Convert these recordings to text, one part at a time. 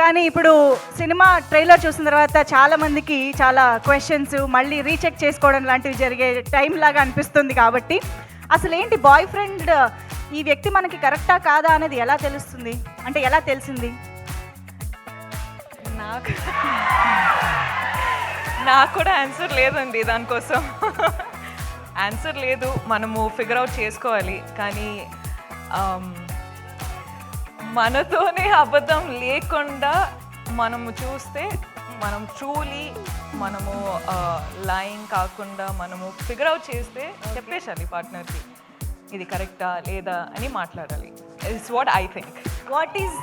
కానీ ఇప్పుడు cinema trailer చూసిన తర్వాత చాలా మందికి చాలా క్వశ్చన్స్ మళ్ళీ రీచెక్ చేసుకోవడం లాంటివి జరిగే టైం లాగా అనిపిస్తుంది కాబట్టి అసలు ఏంటి బాయ్ ఫ్రెండ్ ఈ వ్యక్తి మనకి కరెక్టా కాదా అనేది ఎలా తెలుస్తుంది? అంటే ఎలా తెలిసింది? నాకు నాకు కూడా ఆన్సర్ లేదండి దానికోసం. ఆన్సర్ లేదు మనము ఫిగర్ అవుట్ చేసుకోవాలి. కానీ um, మనతోనే అబద్ధం లేకుండా మనము చూస్తే మనం ట్రూలీ మనము లైన్ కాకుండా మనము ఫిగర్ అవుట్ చేస్తే చెప్పేసాలి పార్ట్నర్కి ఇది కరెక్టా లేదా అని మాట్లాడాలి. It's what I think what is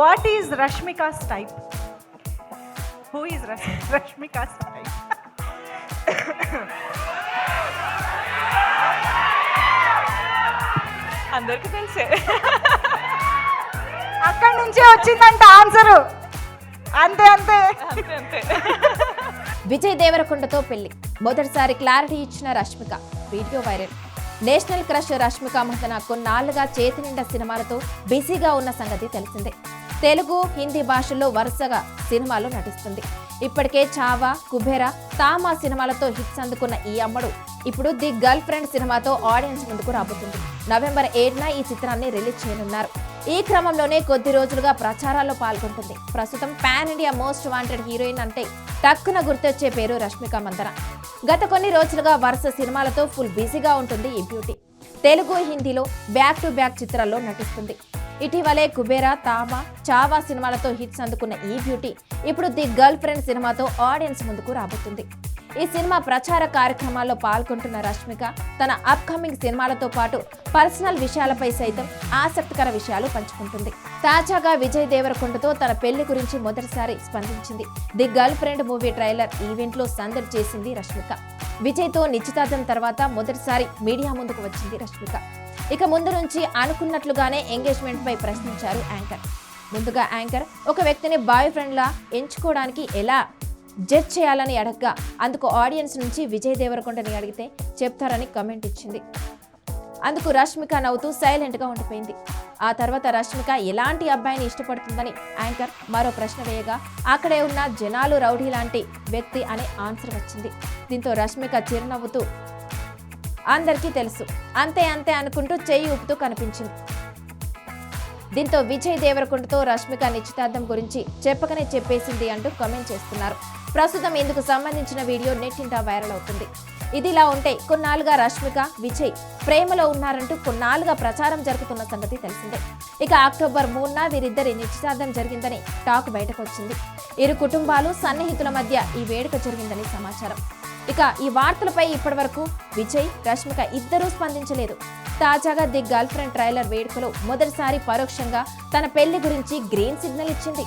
what is Rashmika's type who is Rashmika's type అందరికీ తెలిసే. అక్కడి నుంచే వచ్చిందంట ఆన్సరు. అంతే అంతే. విజయ్ దేవరకొండతో పెళ్ళి. మొదటిసారి క్లారిటీ ఇచ్చిన Rashmika video viral. National crush Rashmika Mandanna కొన్నాళ్ళుగా చేతి నిండా సినిమాలతో బిజీగా ఉన్న సంగతి తెలిసిందే. తెలుగు హిందీ భాషల్లో వరుసగా సినిమాలు నటిస్తుంది. ఇప్పటికే చావా కుబేరా తామా సినిమాలతో హిట్స్ అందుకున్న ఈ అమ్మడు ఇప్పుడు ది గర్ల్ ఫ్రెండ్ సినిమాతో ఆడియన్స్ ముందుకు రాబోతుంది. నవంబర్ ఏడున ఈ చిత్రాన్ని రిలీజ్ చేయనున్నారు. ఈ క్రమంలోనే కొద్ది రోజులుగా ప్రచారాల్లో పాల్గొంటుంది. ప్రస్తుతం pan India most wanted heroine అంటే టక్కున గుర్తొచ్చే పేరు రష్మిక మందన. గత కొన్ని రోజులుగా వరుస సినిమాలతో ఫుల్ బిజీగా ఉంటుంది ఈ బ్యూటీ. తెలుగు హిందీలో బ్యాక్ టు బ్యాక్ చిత్రాల్లో నటిస్తుంది. ఇటీవలే కుబేరా తామా చావా సినిమాలతో హిట్స్ అందుకున్న ఈ బ్యూటీ ఇప్పుడు ది గర్ల్ ఫ్రెండ్ సినిమాతో ఆడియన్స్ ముందుకు రాబోతుంది. ఈ సినిమా ప్రచార కార్యక్రమాల్లో పాల్గొంటున్న రష్మిక తన అప్కమింగ్ సినిమాలతో పాటు పర్సనల్ విషయాలపై సైతం ఆసక్తికర విషయాలు పంచుకుంటుంది. తాజాగా విజయ్ దేవరకొండతో తన పెళ్ళి గురించి మొదటిసారి స్పందించింది. The girlfriend movie trailer ఈవెంట్లో సందడి చేసింది రష్మిక. విజయ్తో నిశ్చితార్థం తర్వాత మొదటిసారి మీడియా ముందుకు వచ్చింది రష్మిక. ఇక ముందు నుంచి అనుకున్నట్లుగానే ఎంగేజ్మెంట్ పై ప్రశ్నించారు యాంకర్. ముందుగా యాంకర్ ఒక వ్యక్తిని బాయ్ ఫ్రెండ్లా ఎంచుకోవడానికి ఎలా జడ్జ్ చేయాలని అడగ్గా అందుకు ఆడియన్స్ నుంచి విజయ్ దేవరకొండని అడిగితే చెప్తారని కమెంట్ ఇచ్చింది. అందుకు రష్మిక నవ్వుతూ సైలెంట్గా ఉండిపోయింది. ఆ తర్వాత రష్మిక ఎలాంటి అబ్బాయిని ఇష్టపడుతుందని యాంకర్ మరో ప్రశ్న వేయగా అక్కడే ఉన్న జనాలు రౌడీ లాంటి వ్యక్తి అనే ఆన్సర్ వచ్చింది. దీంతో రష్మిక చిరునవ్వుతూ అందరికీ తెలుసు. అంతే అంతే అనుకుంటూ చెయ్యి ఊపుతూ కనిపించింది. దీంతో విజయ్ దేవరకొండతో రష్మిక నిశ్చితార్థం గురించి చెప్పకనే చెప్పేసింది అంటూ కామెంట్ చేస్తున్నారు. ప్రస్తుతం ఇందుకు సంబంధించిన వీడియో నెట్టింటా వైరల్ అవుతుంది. ఇదిలా ఉంటే కొన్నాళ్ళుగా రష్మిక విజయ్ ప్రేమలో ఉన్నారంటూ కొన్నాళ్ళుగా ప్రచారం జరుగుతున్న సంగతి తెలిసిందే. ఇక అక్టోబర్ మూడున వీరిద్దరి నిశ్చితార్థం జరిగిందని టాక్ బయటకు వచ్చింది ఇరు కుటుంబాలు సన్నిహితుల మధ్య ఈ వేడుక జరిగిందని సమాచారం. ఇక ఈ వార్తలపై ఇప్పటి వరకు విజయ్ రష్మిక ఇద్దరూ స్పందించలేదు. తాజాగా ది గర్ల్ ఫ్రెండ్ ట్రైలర్ వేడుకలో మొదటిసారి పరోక్షంగా తన పెళ్ళి గురించి గ్రీన్ సిగ్నల్ ఇచ్చింది.